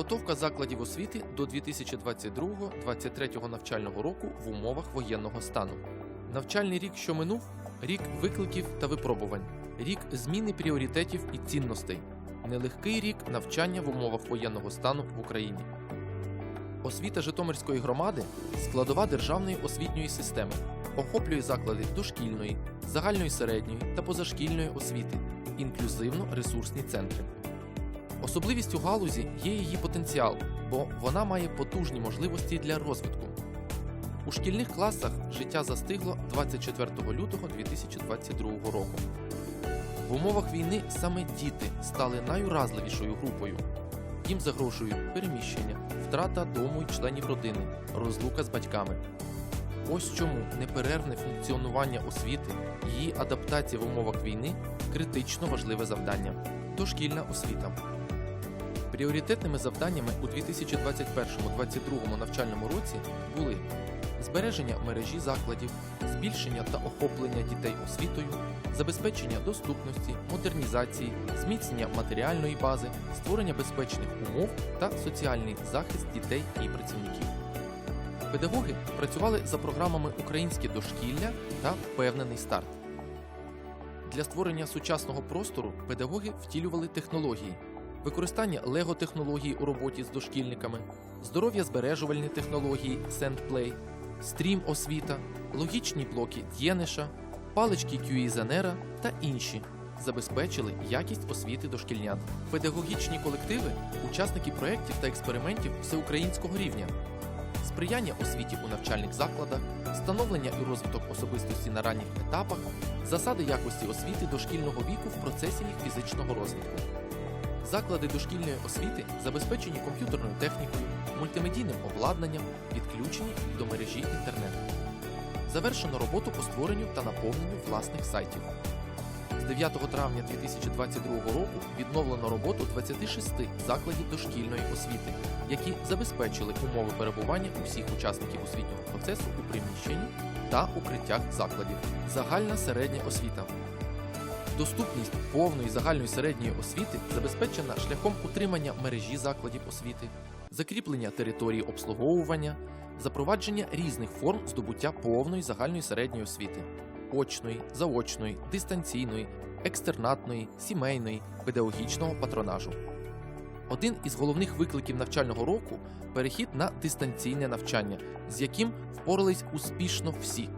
Підготовка закладів освіти до 2022-2023 навчального року в умовах воєнного стану. Навчальний рік, що минув, рік викликів та випробувань, рік зміни пріоритетів і цінностей, нелегкий рік навчання в умовах воєнного стану в Україні. Освіта Житомирської громади складова державної освітньої системи, охоплює заклади дошкільної, загальної середньої та позашкільної освіти, інклюзивно-ресурсні центри. Особливістю галузі є її потенціал, бо вона має потужні можливості для розвитку. У шкільних класах життя застигло 24 лютого 2022 року. В умовах війни саме діти стали найуразливішою групою. Їм загрожують переміщення, втрата дому й членів родини, розлука з батьками. Ось чому неперервне функціонування освіти, її адаптація в умовах війни критично важливе завдання. Дошкільна освіта. Пріоритетними завданнями у 2021-2022 навчальному році були збереження мережі закладів, збільшення та охоплення дітей освітою, забезпечення доступності, модернізації, зміцнення матеріальної бази, створення безпечних умов та соціальний захист дітей і працівників. Педагоги працювали за програмами Українське дошкілля та Впевнений старт. Для створення сучасного простору педагоги втілювали технології, використання лего-технологій у роботі з дошкільниками, здоров'я збережувальні технології SendPlay, стрім освіта, логічні блоки Д'єниша, палички QE-Занера та інші забезпечили якість освіти дошкільнят. Педагогічні колективи учасники проєктів та експериментів всеукраїнського рівня, сприяння освіті у навчальних закладах, становлення і розвиток особистості на ранніх етапах, засади якості освіти дошкільного віку в процесі їх фізичного розвитку. Заклади дошкільної освіти забезпечені комп'ютерною технікою, мультимедійним обладнанням, підключені до мережі інтернету. Завершено роботу по створенню та наповненню власних сайтів. З 9 травня 2022 року відновлено роботу 26 закладів дошкільної освіти, які забезпечили умови перебування усіх учасників освітнього процесу у приміщенні та укриттях закладів. Загальна середня освіта. Доступність повної загальної середньої освіти забезпечена шляхом утримання мережі закладів освіти, закріплення території обслуговування, запровадження різних форм здобуття повної загальної середньої освіти очної, заочної, дистанційної, екстернатної, сімейної, педагогічного патронажу. Один із головних викликів навчального року перехід на дистанційне навчання, з яким впорались успішно всі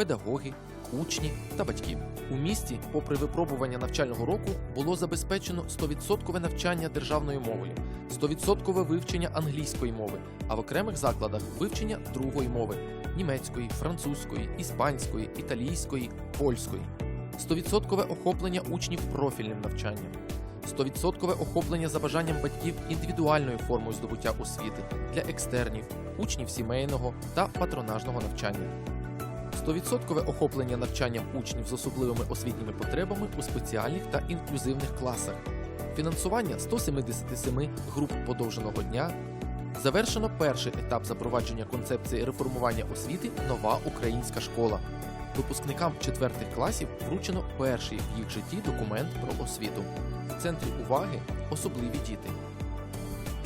педагоги, учні та батьки. У місті, попри випробування навчального року, було забезпечено 100% навчання державною мовою, 100% вивчення англійської мови, а в окремих закладах вивчення другої мови німецької, французької, іспанської, італійської, польської, 100% охоплення учнів профільним навчанням. 100% охоплення за бажанням батьків індивідуальною формою здобуття освіти для екстернів, учнів сімейного та патронажного навчання. 100% охоплення навчанням учнів з особливими освітніми потребами у спеціальних та інклюзивних класах, фінансування 177 груп подовженого дня. Завершено перший етап запровадження концепції реформування освіти Нова українська школа. Випускникам четвертих класів вручено перший в їх житті документ про освіту. В центрі уваги особливі діти.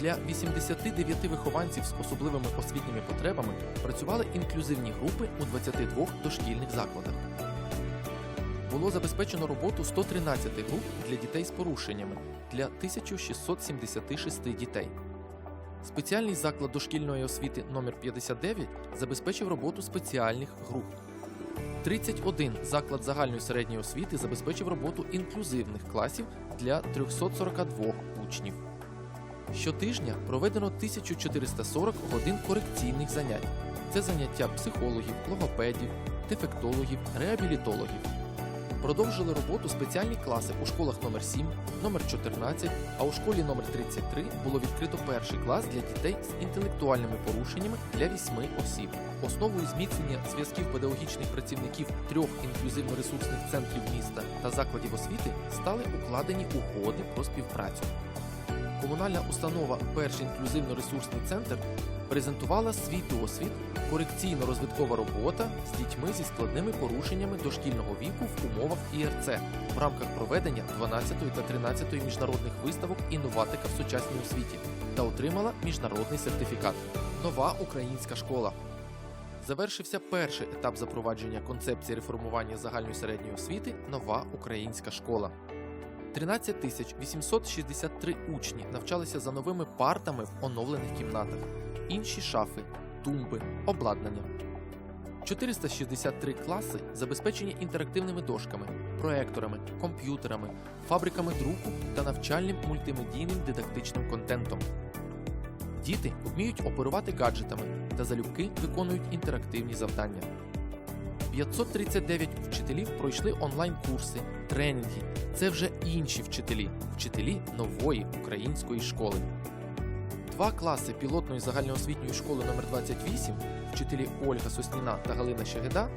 Для 89 вихованців з особливими освітніми потребами працювали інклюзивні групи у 22 дошкільних закладах. Було забезпечено роботу 113 груп для дітей з порушеннями для 1676 дітей. Спеціальний заклад дошкільної освіти номер 59 забезпечив роботу спеціальних груп. 31 заклад загальної середньої освіти забезпечив роботу інклюзивних класів для 342 учнів. Щотижня проведено 1440 годин корекційних занять. Це заняття психологів, логопедів, дефектологів, реабілітологів. Продовжили роботу спеціальні класи у школах номер 7, номер 14, а у школі номер 33 було відкрито перший клас для дітей з інтелектуальними порушеннями для 8 осіб. Основою зміцнення зв'язків педагогічних працівників трьох інклюзивно-ресурсних центрів міста та закладів освіти стали укладені угоди про співпрацю. Комунальна установа Перший інклюзивно-ресурсний центр презентувала свій досвід, корекційно-розвиткова робота з дітьми зі складними порушеннями дошкільного віку в умовах ІРЦ в рамках проведення 12 та 13 міжнародних виставок інноватика в сучасній освіті та отримала міжнародний сертифікат. Нова українська школа. Завершився перший етап запровадження концепції реформування загальної середньої освіти Нова українська школа. 13 863 учні навчалися за новими партами в оновлених кімнатах, інші шафи, тумби, обладнання. 463 класи забезпечені інтерактивними дошками, проекторами, комп'ютерами, фабриками друку та навчальним мультимедійним дидактичним контентом. Діти вміють оперувати гаджетами та залюбки виконують інтерактивні завдання. 539 вчителів пройшли онлайн-курси, тренінги. Це вже інші вчителі, вчителі нової української школи. Два класи пілотної загальноосвітньої школи номер 28 вчителі Ольга Сосніна та Галина Щегеда,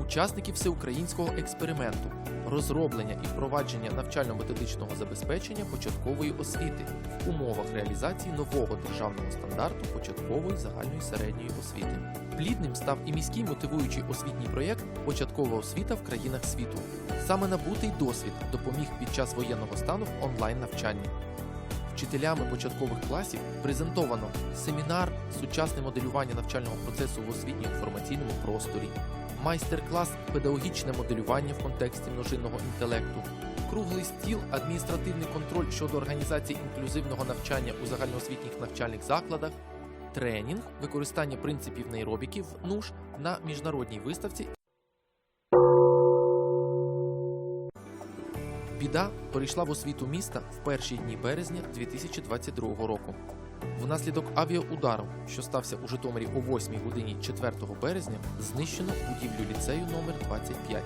учасники всеукраїнського експерименту, розроблення і впровадження навчально-методичного забезпечення початкової освіти в умовах реалізації нового державного стандарту початкової загальної середньої освіти. Плідним став і міський мотивуючий освітній проєкт Початкова освіта в країнах світу. Саме набутий досвід допоміг під час воєнного стану в онлайн навчанні. Вчителями початкових класів презентовано семінар сучасне моделювання навчального процесу в освітньо-інформаційному просторі, майстер-клас педагогічне моделювання в контексті множинного інтелекту, круглий стіл адміністративний контроль щодо організації інклюзивного навчання у загальноосвітніх навчальних закладах, тренінг використання принципів нейробіки в НУШ на міжнародній виставці Біда перейшла в освіту міста в перші дні березня 2022 року. Внаслідок авіаудару, що стався у Житомирі о 8 годині 4 березня, знищено будівлю ліцею номер 25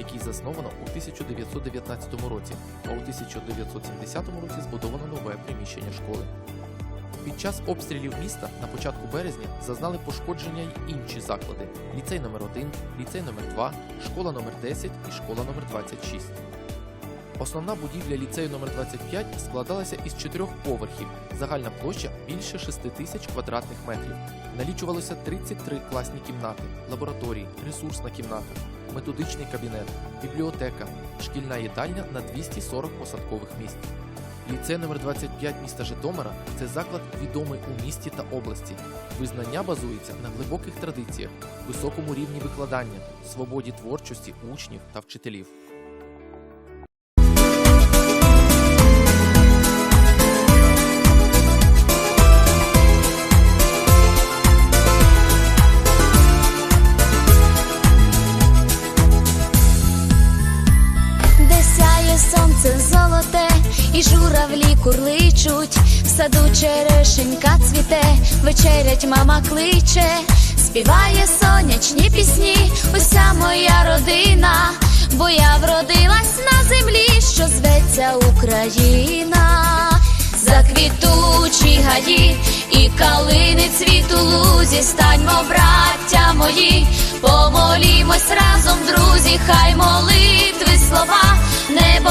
який засновано у 1919 році, а у 1970 році збудовано нове приміщення школи. Під час обстрілів міста на початку березня зазнали пошкодження й інші заклади: ліцей номер 1 ліцей номер 2 школа номер 10 і школа номер 26. Основна будівля ліцею номер 25 складалася із чотирьох поверхів. Загальна площа більше 6 тисяч квадратних метрів. Налічувалося 33 класні кімнати, лабораторії, ресурсна кімната, методичний кабінет, бібліотека, шкільна їдальня на 240 посадкових місць. Ліцей номер 25 міста Житомира це заклад відомий у місті та області. Визнання базується на глибоких традиціях, високому рівні викладання, свободі творчості учнів та вчителів. Цвіте, вечерять мама кличе, співає сонячні пісні, уся моя родина, бо я вродилась на землі, що зветься Україна. Заквітучі гаї і калини цвіту лузі, станьмо, браття мої, помолімось разом, друзі, хай молитви слова, небо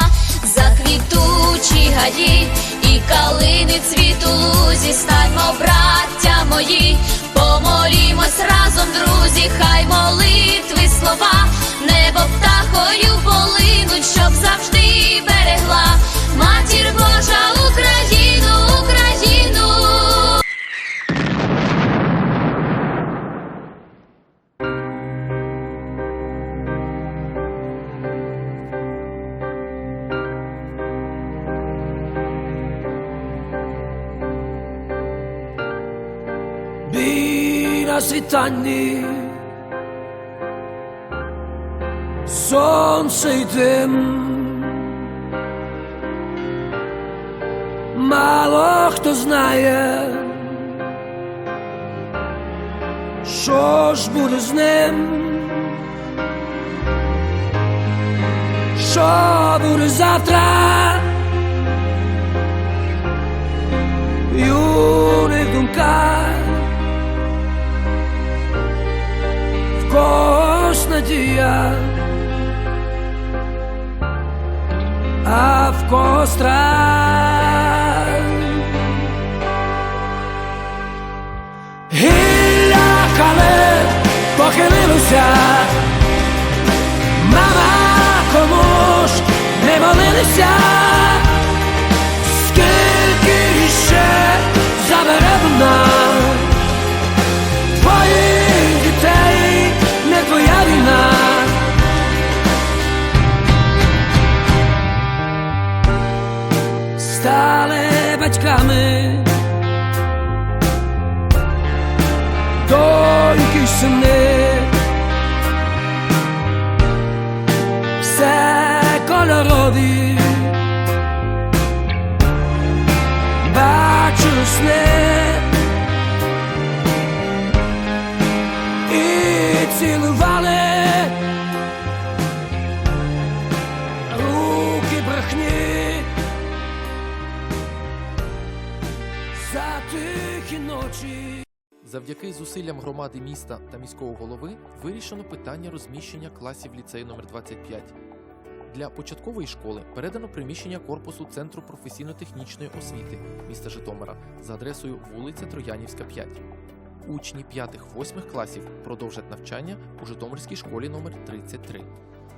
Заквітучі гаї і калини цвіту лузі, станьмо, браття мої, помолімось разом, друзі, хай молитви слова, небо птахою полинуть, щоб завжди берегла. Матір Бій на Сонце й дим Мало хто знає Що ж буде з ним? Що буде завтра? Юних думках когось надія. А в когось страх Гілля кале похилилося, мама ж не молилися, батьками. доньки й сини, все кольорові, бачу сни і цілували Завдяки зусиллям громади міста та міського голови вирішено питання розміщення класів ліцею номер 25 Для початкової школи передано приміщення корпусу Центру професійно-технічної освіти міста Житомира за адресою вулиця Троянівська, 5. Учні 5-8 класів продовжать навчання у Житомирській школі номер 33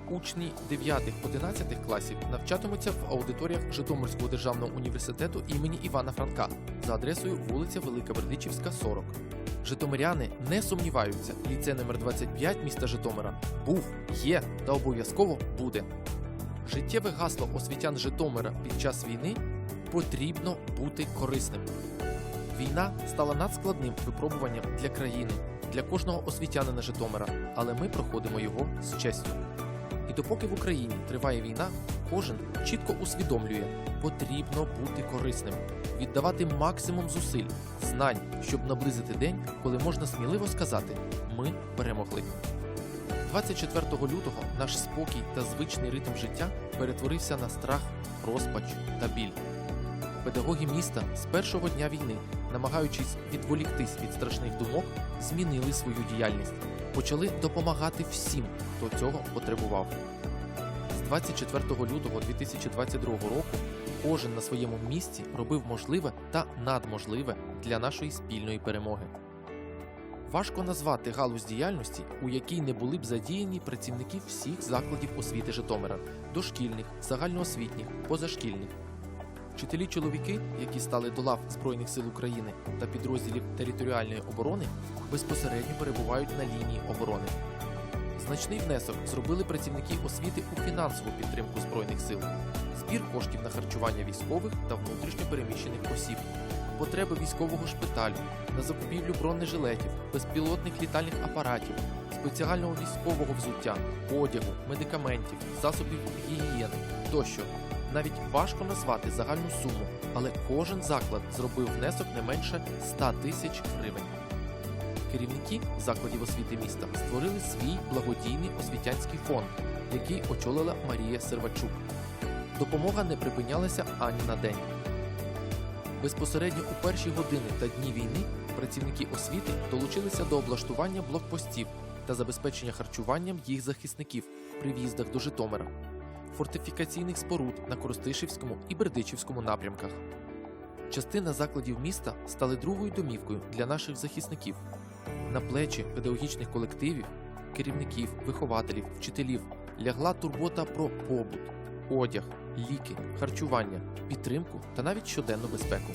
Учні 9-11 класів навчатимуться в аудиторіях Житомирського державного університету імені Івана Франка за адресою вулиця Велика Бердичівська, 40. Житомиряни не сумніваються, ліцей номер 25 міста Житомира був, є та обов'язково буде. Життєве гасло освітян Житомира під час війни потрібно бути корисним. Війна стала надскладним випробуванням для країни, для кожного освітянина Житомира, але ми проходимо його з честю. Допоки в Україні триває війна, кожен чітко усвідомлює, потрібно бути корисним, віддавати максимум зусиль, знань, щоб наблизити день, коли можна сміливо сказати Ми перемогли. 24 лютого наш спокій та звичний ритм життя перетворився на страх, розпач та біль. Педагоги міста з першого дня війни, намагаючись відволіктись від страшних думок, змінили свою діяльність, почали допомагати всім, хто цього потребував. З 24 лютого 2022 року кожен на своєму місці робив можливе та надможливе для нашої спільної перемоги. Важко назвати галузь діяльності, у якій не були б задіяні працівники всіх закладів освіти Житомира дошкільних, загальноосвітніх, позашкільних. Вчителі чоловіки, які стали до лав Збройних сил України та підрозділів територіальної оборони, безпосередньо перебувають на лінії оборони. Значний внесок зробили працівники освіти у фінансову підтримку збройних сил, збір коштів на харчування військових та внутрішньо переміщених осіб, потреби військового шпиталю, на закупівлю бронежилетів, безпілотних літальних апаратів, спеціального військового взуття, одягу, медикаментів, засобів гігієни тощо. Навіть важко назвати загальну суму, але кожен заклад зробив внесок не менше 100 тисяч гривень. Керівники закладів освіти міста створили свій благодійний освітянський фонд, який очолила Марія Сервачук. Допомога не припинялася ані на день. Безпосередньо у перші години та дні війни працівники освіти долучилися до облаштування блокпостів та забезпечення харчуванням їх захисників при в'їздах до Житомира, фортифікаційних споруд на Коростишівському і Бердичівському напрямках. Частина закладів міста стали другою домівкою для наших захисників. На плечі педагогічних колективів, керівників, вихователів, вчителів лягла турбота про побут, одяг, ліки, харчування, підтримку та навіть щоденну безпеку.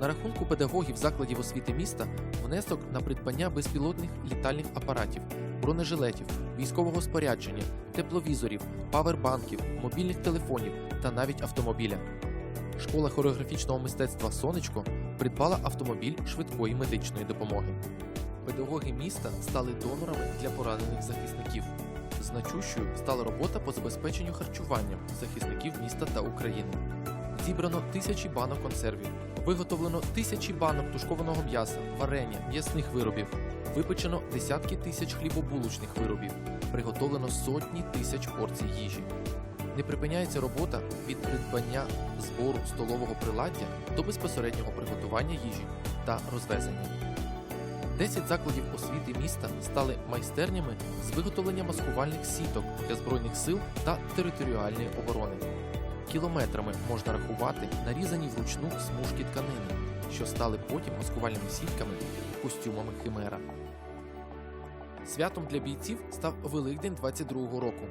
На рахунку педагогів закладів освіти міста внесок на придбання безпілотних літальних апаратів, бронежилетів, військового спорядження, тепловізорів, павербанків, мобільних телефонів та навіть автомобіля. Школа хореографічного мистецтва Сонечко придбала автомобіль швидкої медичної допомоги. Педагоги міста стали донорами для поранених захисників. Значущою стала робота по забезпеченню харчуванням захисників міста та України. Зібрано тисячі банок консервів, виготовлено тисячі банок тушкованого м'яса, варення, м'ясних виробів. Випечено десятки тисяч хлібобулочних виробів, приготовлено сотні тисяч порцій їжі. Не припиняється робота від придбання збору столового приладдя до безпосереднього приготування їжі та розвезення. 10 закладів освіти міста стали майстернями з виготовлення маскувальних сіток для збройних сил та територіальної оборони. Кілометрами можна рахувати нарізані вручну смужки тканини, що стали потім маскувальними сітками костюмами химера. Святом для бійців став Великдень 22-го року.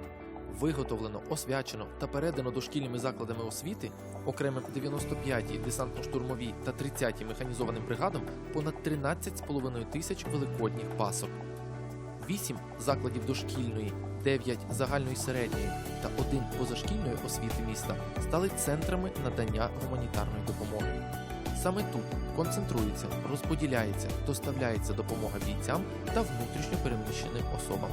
Виготовлено, освячено та передано дошкільними закладами освіти окремим 95-й десантно-штурмовій та 30-й механізованим бригадам понад 13,5 тисяч великодніх пасок. 8 закладів дошкільної, 9 загальної середньої та 1 позашкільної освіти міста стали центрами надання гуманітарної допомоги. Саме тут концентрується, розподіляється, доставляється допомога бійцям та внутрішньо переміщеним особам.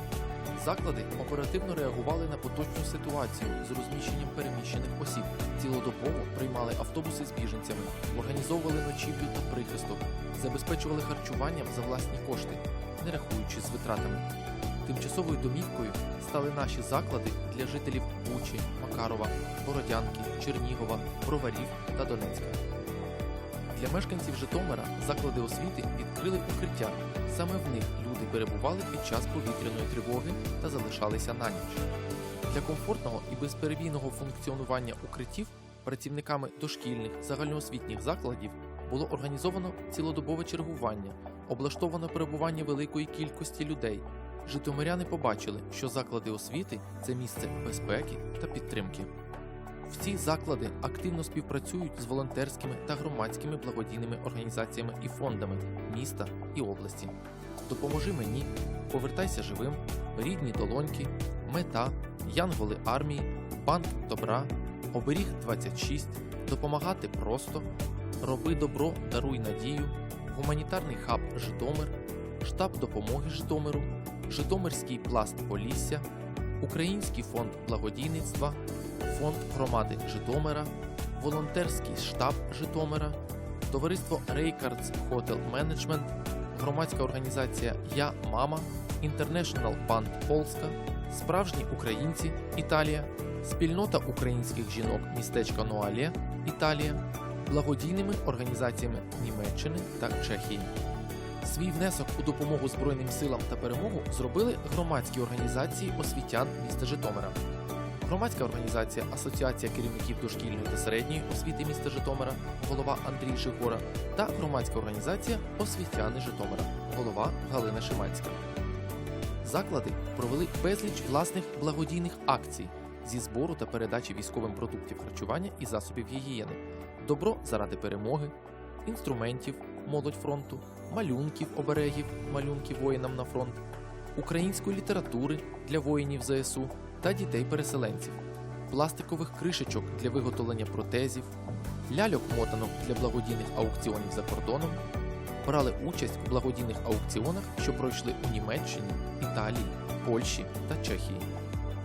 Заклади оперативно реагували на поточну ситуацію з розміщенням переміщених осіб, цілодобово приймали автобуси з біженцями, організовували ночівлю та прихисток, забезпечували харчуванням за власні кошти, не рахуючись з витратами. Тимчасовою домівкою стали наші заклади для жителів Бучі, Макарова, Бородянки, Чернігова, Броварів та Донецька. Для мешканців Житомира заклади освіти відкрили укриття. Саме в них люди перебували під час повітряної тривоги та залишалися на ніч. Для комфортного і безперебійного функціонування укриттів працівниками дошкільних загальноосвітніх закладів було організовано цілодобове чергування, облаштовано перебування великої кількості людей. Житомиряни побачили, що заклади освіти це місце безпеки та підтримки. Всі заклади активно співпрацюють з волонтерськими та громадськими благодійними організаціями і фондами міста і області. Допоможи мені, повертайся живим, рідні долоньки, мета, янголи армії, банк добра, оберіг 26, допомагати просто, роби добро, даруй надію, гуманітарний хаб Житомир, штаб допомоги Житомиру, Житомирський пласт Полісся, Український фонд благодійництва, фонд громади Житомира, волонтерський штаб Житомира, товариство Рейкардс Hotel Management, громадська організація Я Мама, International Band Полська, Справжні українці Італія, спільнота українських жінок містечка Нуалє Італія, благодійними організаціями Німеччини та Чехії. Свій внесок у допомогу Збройним силам та перемогу зробили громадські організації освітян міста Житомира. Громадська організація Асоціація керівників дошкільної та середньої освіти міста Житомира, голова Андрій Шигора, та громадська організація Освітяни Житомира, голова Галина Шиманська. Заклади провели безліч власних благодійних акцій зі збору та передачі військовим продуктів харчування і засобів гігієни, добро заради перемоги, інструментів, молодь фронту, малюнків оберегів, малюнки воїнам на фронт, української літератури для воїнів ЗСУ та дітей-переселенців, пластикових кришечок для виготовлення протезів, ляльок-мотанок для благодійних аукціонів за кордоном, брали участь у благодійних аукціонах, що пройшли у Німеччині, Італії, Польщі та Чехії.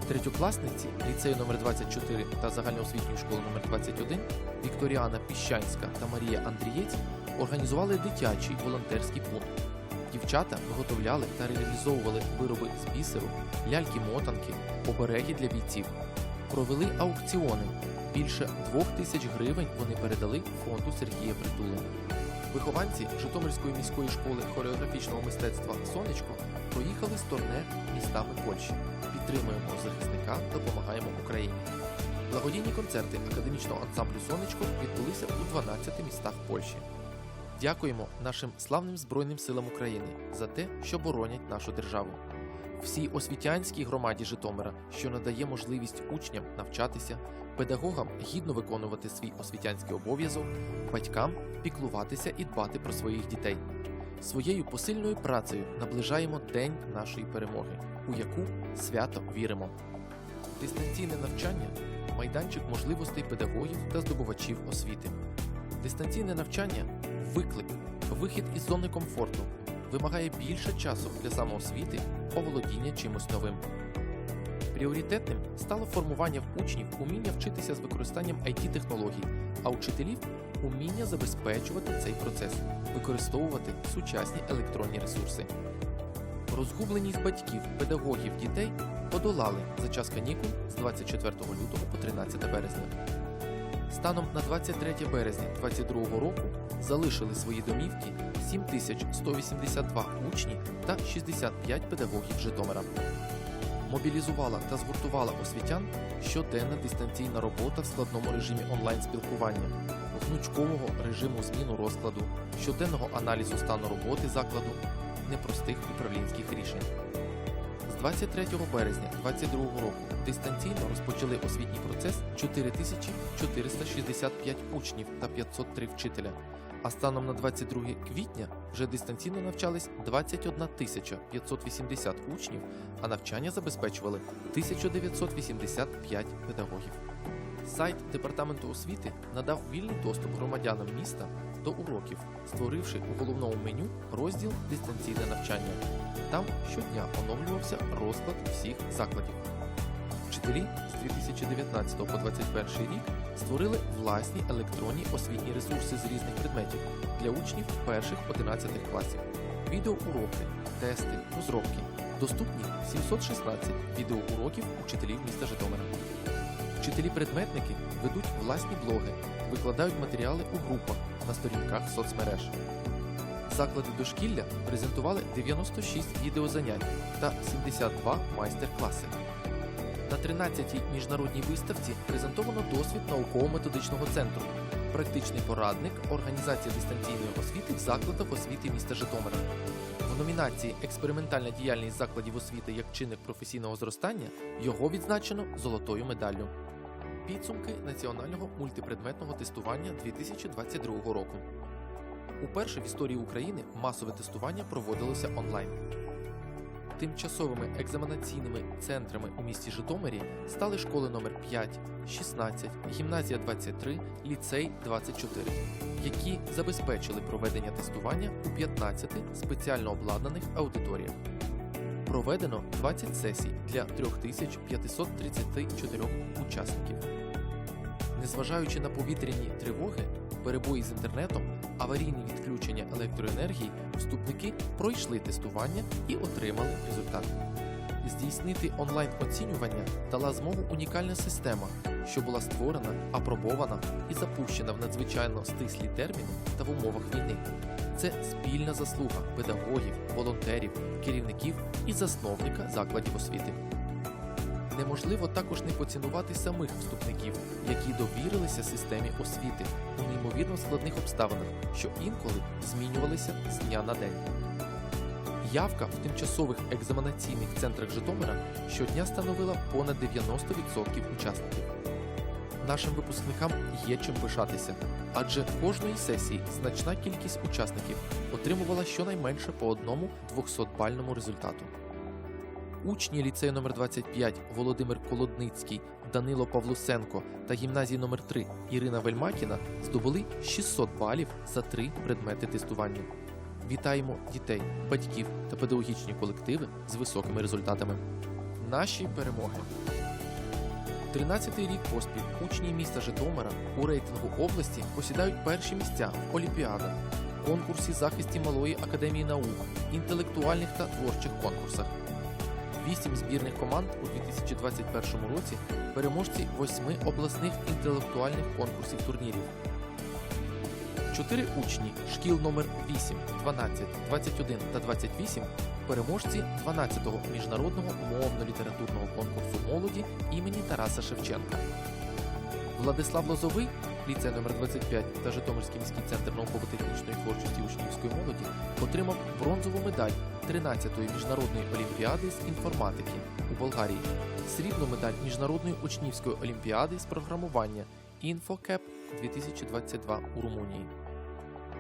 Третьокласниці ліцею номер 24 та загальноосвітньої школи номер 21 Вікторіана Піщанська та Марія Андрієць організували дитячий волонтерський пункт. Дівчата виготовляли та реалізовували вироби з бісеру, ляльки-мотанки, обереги для бійців. Провели аукціони. Більше двох тисяч гривень вони передали фонду Сергія Притули. Вихованці Житомирської міської школи хореографічного мистецтва Сонечко поїхали з турне містами Польщі. Підтримуємо захисника, допомагаємо Україні. Благодійні концерти академічного ансамблю Сонечко відбулися у 12 містах Польщі. Дякуємо нашим славним Збройним силам України за те, що боронять нашу державу. Всій освітянській громаді Житомира, що надає можливість учням навчатися, педагогам гідно виконувати свій освітянський обов'язок, батькам піклуватися і дбати про своїх дітей. Своєю посильною працею наближаємо день нашої перемоги, у яку свято віримо. Дистанційне навчання майданчик можливостей педагогів та здобувачів освіти. Дистанційне навчання виклик, вихід із зони комфорту, вимагає більше часу для самоосвіти, оволодіння чимось новим. Пріоритетним стало формування в учнів уміння вчитися з використанням it технологій а учителів уміння забезпечувати цей процес, використовувати сучасні електронні ресурси. Розгубленість батьків, педагогів, дітей подолали за час канікул з 24 лютого по 13 березня. Станом на 23 березня 2022 року залишили свої домівки 7182 учні та 65 педагогів Житомира. Мобілізувала та згуртувала освітян щоденна дистанційна робота в складному режимі онлайн-спілкування, гнучкового режиму зміну розкладу, щоденного аналізу стану роботи закладу, непростих управлінських рішень. З 23 березня 2022 року дистанційно розпочали освітній процес 4465 учнів та 503 вчителя. А станом на 22 квітня вже дистанційно навчались 21 580 учнів, а навчання забезпечували 1985 педагогів. Сайт Департаменту освіти надав вільний доступ громадянам міста до уроків, створивши у головному меню розділ Дистанційне навчання. Там щодня оновлювався розклад всіх закладів. Вчителі з 2019 по 2021 рік створили власні електронні освітні ресурси з різних предметів для учнів перших 11 класів. Відеоуроки, тести, розробки. Доступні 716 відеоуроків учителів міста Житомира. Вчителі-предметники ведуть власні блоги, викладають матеріали у групах на сторінках соцмереж. Заклади дошкілля презентували 96 відеозанять та 72 майстер-класи. На 13-й міжнародній виставці презентовано досвід науково-методичного центру, практичний порадник організація дистанційної освіти в закладах освіти міста Житомира. В номінації Експериментальна діяльність закладів освіти як чинник професійного зростання його відзначено золотою медаллю. Підсумки національного мультипредметного тестування 2022 року. Уперше в історії України масове тестування проводилося онлайн. Тимчасовими екзаменаційними центрами у місті Житомирі стали школи номер 5, 16, гімназія 23, ліцей 24, які забезпечили проведення тестування у 15 спеціально обладнаних аудиторіях. Проведено 20 сесій для 3534 учасників. Незважаючи на повітряні тривоги, перебої з інтернетом, аварійні відключення електроенергії, вступники пройшли тестування і отримали результат. Здійснити онлайн-оцінювання дала змогу унікальна система, що була створена, апробована і запущена в надзвичайно стислі терміни та в умовах війни. Це спільна заслуга педагогів, волонтерів, керівників і засновника закладів освіти. Неможливо також не поцінувати самих вступників, які довірилися системі освіти у неймовірно складних обставинах, що інколи змінювалися з дня на день. Явка в тимчасових екзаменаційних центрах Житомира щодня становила понад 90% учасників. Нашим випускникам є чим пишатися, адже кожної сесії значна кількість учасників отримувала щонайменше по одному 200-бальному результату. Учні ліцею номер 25 Володимир Колодницький, Данило Павлусенко та гімназії номер 3 Ірина Вельмакіна здобули 600 балів за три предмети тестування. Вітаємо дітей, батьків та педагогічні колективи з високими результатами. Наші перемоги. 13-й рік поспіль учні міста Житомира у рейтингу області посідають перші місця в олімпіадах, конкурсі захисті Малої академії наук, інтелектуальних та творчих конкурсах. Вісім збірних команд у 2021 році переможці восьми обласних інтелектуальних конкурсів турнірів. Чотири учні шкіл номер 8, 12, 21 та 28 переможці 12-го міжнародного мовно-літературного конкурсу молоді імені Тараса Шевченка. Владислав Лозовий, ліцей номер 25 та Житомирський міський центр науково-технічної творчості учнівської молоді отримав бронзову медаль 13-ї міжнародної олімпіади з інформатики у Болгарії, срібну медаль міжнародної учнівської олімпіади з програмування InfoCap 2022 у Румунії.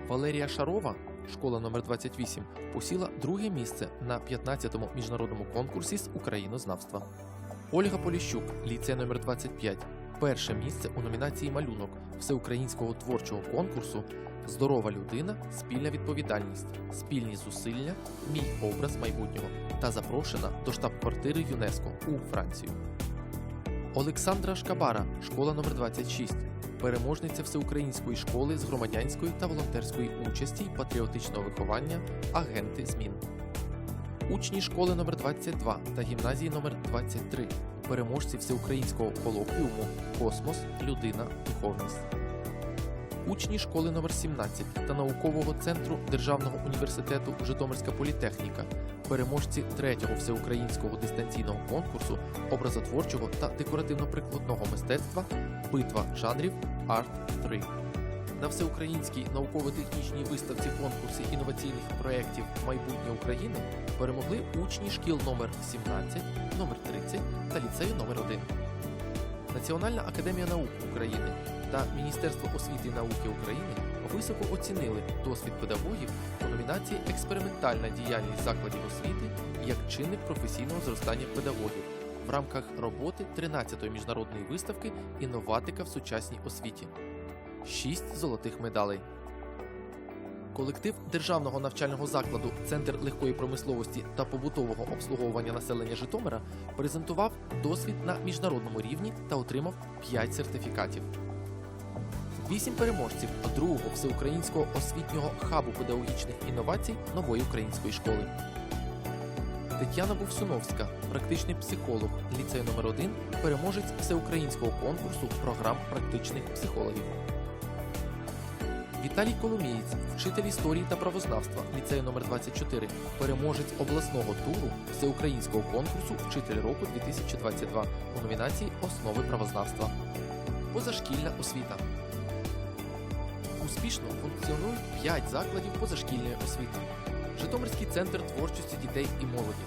Валерія Шарова, школа номер 28, посіла друге місце на 15-му міжнародному конкурсі з українознавства. Ольга Поліщук, ліцей номер 25, перше місце у номінації Малюнок всеукраїнського творчого конкурсу Здорова людина, спільна відповідальність, спільні зусилля, мій образ майбутнього та запрошена до штаб-квартири ЮНЕСКО у Францію. Олександра Шкабара, школа номер 26, переможниця всеукраїнської школи з громадянської та волонтерської участі й патріотичного виховання Агенти змін. учні школи номер 22 та гімназії номер 23, переможці всеукраїнського колоквіуму Космос, людина, духовність. Учні школи номер 17 та наукового центру Державного університету Житомирська політехніка, переможці третього всеукраїнського дистанційного конкурсу образотворчого та декоративно-прикладного мистецтва Битва жанрів Арт 3. На всеукраїнській науково-технічній виставці конкурсі інноваційних проєктів Майбутнє України перемогли учні шкіл номер 17, номер 30 та ліцею номер 1. Національна академія наук України та Міністерство освіти і науки України високо оцінили досвід педагогів у номінації Експериментальна діяльність закладів освіти як чинник професійного зростання педагогів в рамках роботи 13-ї міжнародної виставки Інноватика в сучасній освіті. Шість золотих медалей. Колектив державного навчального закладу Центр легкої промисловості та побутового обслуговування населення Житомира презентував досвід на міжнародному рівні та отримав 5 сертифікатів. Вісім переможців другого всеукраїнського освітнього хабу педагогічних інновацій нової української школи. Тетяна Бувсуновська, практичний психолог, ліцей номер 1 переможець всеукраїнського конкурсу програм практичних психологів. Віталій Коломієць, вчитель історії та правознавства, ліцею номер 24 переможець обласного туру всеукраїнського конкурсу Вчитель року 2022 у номінації Основи правознавства. Позашкільна освіта. Успішно функціонують 5 закладів позашкільної освіти. Житомирський центр творчості дітей і молоді,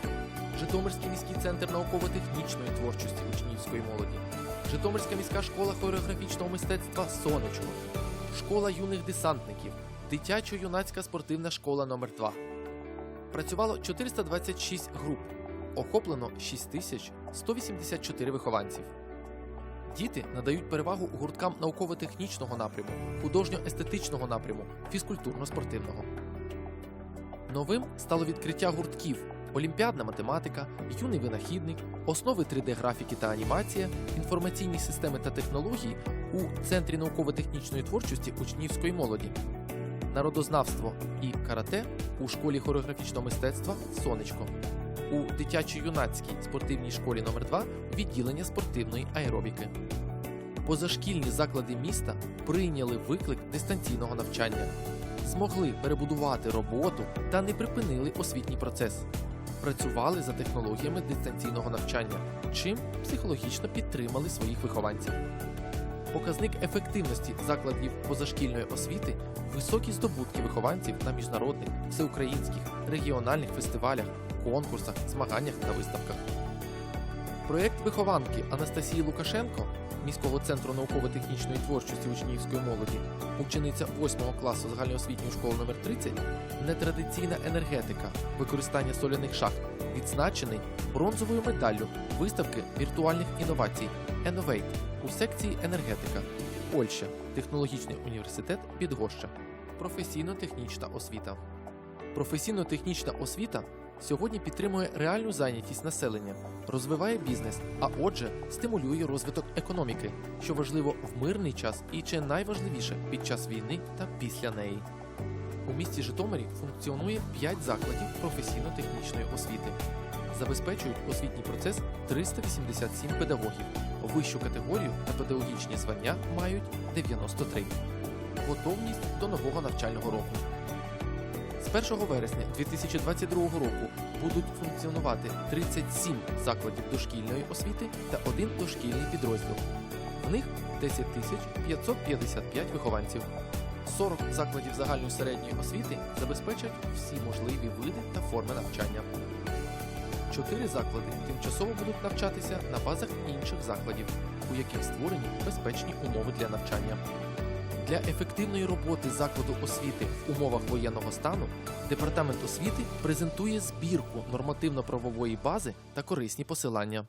Житомирський міський центр науково-технічної творчості учнівської молоді, Житомирська міська школа хореографічного мистецтва Сонечко, Школа юних десантників, дитячо-юнацька спортивна школа номер 2 Працювало 426 груп, охоплено 6184 вихованців. Діти надають перевагу гурткам науково-технічного напряму, художньо-естетичного напряму, фізкультурно-спортивного. Новим стало відкриття гуртків Олімпіадна математика, юний винахідник, основи 3D-графіки та анімація, інформаційні системи та технології у Центрі науково-технічної творчості учнівської молоді, народознавство і карате у школі хореографічного мистецтва Сонечко, у дитячо-юнацькій спортивній школі номер 2 відділення спортивної аеробіки. Позашкільні заклади міста прийняли виклик дистанційного навчання, змогли перебудувати роботу та не припинили освітній процес. Працювали за технологіями дистанційного навчання, чим психологічно підтримали своїх вихованців. Показник ефективності закладів позашкільної освіти високі здобутки вихованців на міжнародних, всеукраїнських, регіональних фестивалях, конкурсах, змаганнях та виставках. Проєкт вихованки Анастасії Лукашенко міського центру науково-технічної творчості учнівської молоді, учениця 8 класу загальноосвітньої школи номер 30 нетрадиційна енергетика, використання соляних шахт, відзначений бронзовою медаллю виставки віртуальних інновацій Еновейт у секції енергетика, Польща, технологічний університет Підгоща, професійно-технічна освіта. Професійно-технічна освіта сьогодні підтримує реальну зайнятість населення, розвиває бізнес, а отже, стимулює розвиток економіки, що важливо в мирний час і чи найважливіше під час війни та після неї. У місті Житомирі функціонує 5 закладів професійно-технічної освіти. Забезпечують освітній процес 387 педагогів. Вищу категорію та педагогічні звання мають 93. Готовність до нового навчального року. З 1 вересня 2022 року будуть функціонувати 37 закладів дошкільної освіти та один дошкільний підрозділ. В них 10 тисяч 555 вихованців. 40 закладів загальної середньої освіти забезпечать всі можливі види та форми навчання. Чотири заклади тимчасово будуть навчатися на базах інших закладів, у яких створені безпечні умови для навчання. Для ефективної роботи закладу освіти в умовах воєнного стану департамент освіти презентує збірку нормативно-правової бази та корисні посилання.